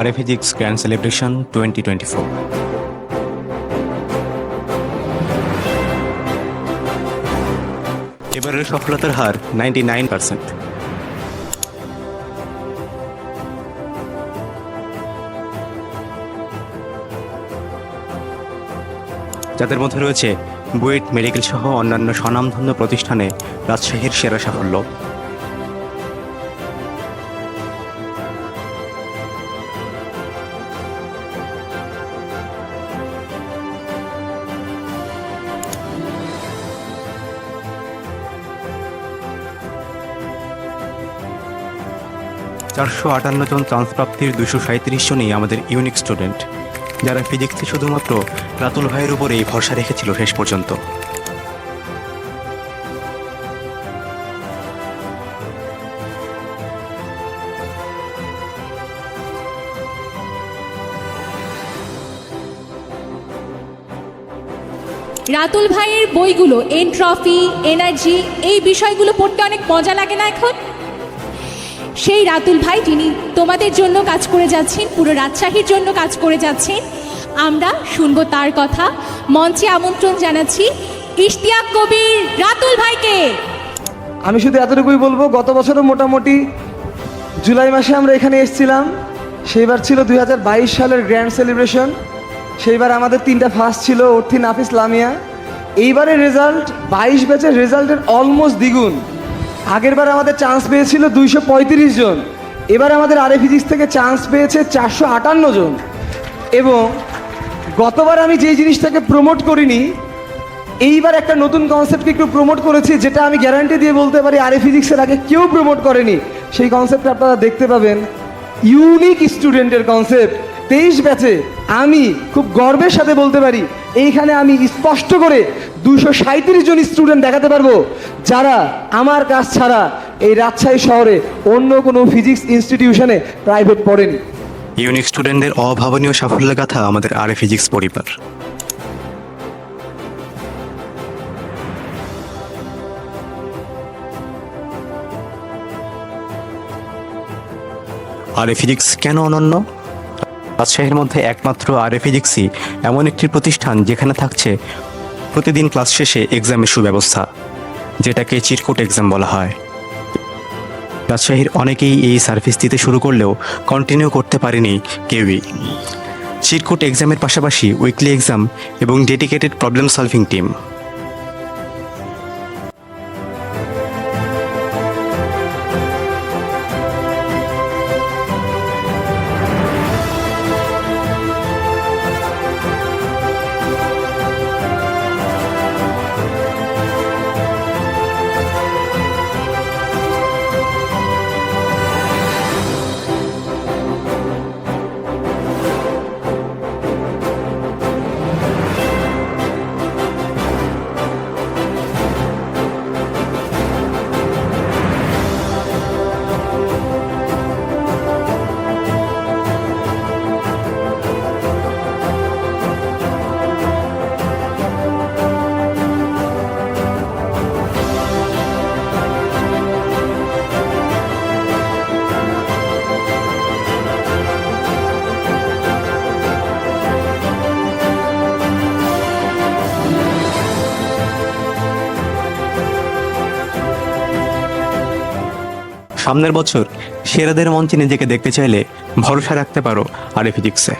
আরে physics grand celebration twenty twenty four এবারের সফলতার হার নাইনটি নাইন পার্সেন্ট যাদের মধ্যে রয়েছে বুয়েট মেডিকেল সহ অন্যান্য স্বনামধন্য প্রতিষ্ঠানে রাজশাহীর সেরা সাফল্য। চারশো আটান্ন জন চান্সপ্রাপ্তির দুশো সাঁত্রিশ জনই আমাদের ইউনিক স্টুডেন্ট, যারা ফিজিক্সে শুধুমাত্র রাতুল ভাইয়ের উপরেই ভরসা রেখেছিল শেষ পর্যন্ত। রাতুল ভাইয়ের বইগুলো এন ট্রফি এনার্জি এই বিষয়গুলো পড়তে অনেক মজা লাগে না এখন? সেই রাতুল ভাই যিনি তোমাদের জন্য কাজ করে যাচ্ছেন, পুরো রাজশাহীর জন্য কাজ করে যাচ্ছেন, আমরা শুনব তার কথা। মঞ্চে আমন্ত্রণ জানাচ্ছি ইশতিয়াক কবির রাতুল ভাইকে। আমি শুধু এতটুকুই বলব, গত বছরও মোটামুটি জুলাই মাসে আমরা এখানে এসেছিলাম। সেইবার ছিল দুই হাজার বাইশ সালের গ্র্যান্ড সেলিব্রেশন। সেইবার আমাদের তিনটা ফার্স্ট ছিল অর্থিন নাফিস লামিয়া। এইবারের রেজাল্ট, বাইশ ব্যাচের রেজাল্টের অলমোস্ট দ্বিগুণ। আগেরবার আমাদের চান্স পেয়েছিল দুইশো পঁয়ত্রিশ জন। এবার আমাদের আরে ফিজিক্স থেকে চান্স পেয়েছে চারশো আটান্ন জন। এবং গতবার আমি যেই জিনিসটাকে প্রমোট করিনি, এইবার একটা নতুন কনসেপ্টকে একটু প্রমোট করেছি, যেটা আমি গ্যারান্টি দিয়ে বলতে পারি আরে ফিজিক্সের আগে কেউ প্রমোট করেনি। সেই কনসেপ্টটা আপনারা দেখতে পাবেন। ইউনিক স্টুডেন্টের কনসেপ্ট তেইশ ব্যাচে আমি খুব গর্বের সাথে বলতে পারি, এইখানে আমি স্পষ্ট করে দুশো সাঁত্রিশ জন স্টুডেন্ট দেখাতে পারব, যারা আমার কাজ ছাড়া এই রাজশাহী শহরে অন্য কোনো ফিজিক্স ইনস্টিটিউশনে প্রাইভেট পড়েনি। ইউনিক স্টুডেন্টদের অভাবনীয় সাফল্যের কথা আমাদের আরে ফিজিক্স পরিবার। আরে ফিজিক্স কেন অনন্য? রাজশাহীর মধ্যে একমাত্র আরে ফিজিক্সই এমন একটি প্রতিষ্ঠান যেখানে থাকছে প্রতিদিন ক্লাস শেষে এক্সামের সুব্যবস্থা, যেটাকে চিরকুট এক্সাম বলা হয়। রাজশাহীর অনেকেই এই সার্ভিস দিতে শুরু করলেও কন্টিনিউ করতে পারেনি কেউই। চিরকুট এক্সামের পাশাপাশি উইকলি এক্সাম এবং ডেডিকেটেড প্রবলেম সলভিং টিম সামনের বছর সেরাদের মঞ্চে নিজেকে দেখতে চাইলে ভরসা রাখতে পারো আরে ফিজিক্সে।